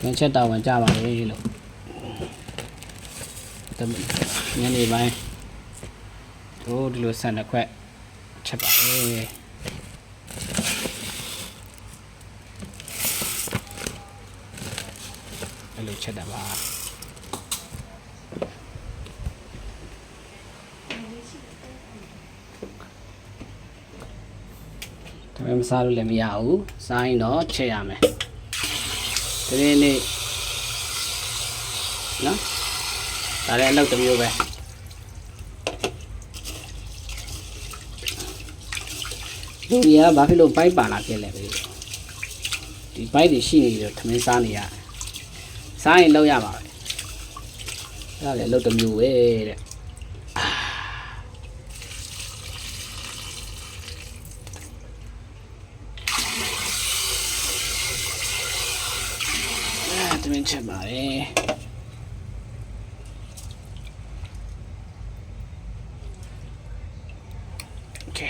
ငင်းချက်တာဝန်ကြပါလေလို့တမညနေပိုင်းတို့ဒီလိုဆန်တစ်ခွက်ချက်ပါလေအဲ့လိုချက်တာပါဒါပေမဲ့မစားလို့လည်းမရဘူးစားရင်တော့ချက်ရမယ် ဒီနေ့နေ့နော်ဒါလည်းအလုပ်တစ်မျိုးပဲလူကြီးကဘာဖြစ်လို့ပိုက်ပါလာခဲ့လဲပဲဒီပိုက်တွေရှိနေတော့ထမင်းစားနေရတယ်စားရင်လောက်ရပါပဲအဲ့ဒါလည်းအလုပ်တစ်မျိုးပဲတဲ့ အဲတမင်ချက်ပါတယ်โอเค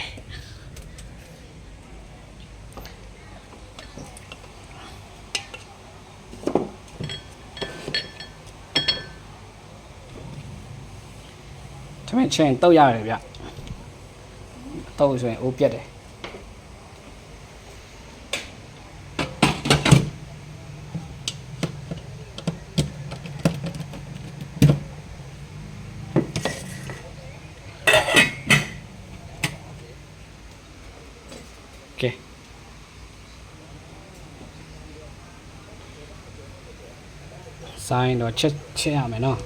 တမင်ချက်ရင်တောက်ရတယ်ဗျတောက်ဆိုရင်အိုးပြတ်တယ် ကဲဆိုင်တော့ချက်ချက်ရမယ်နော်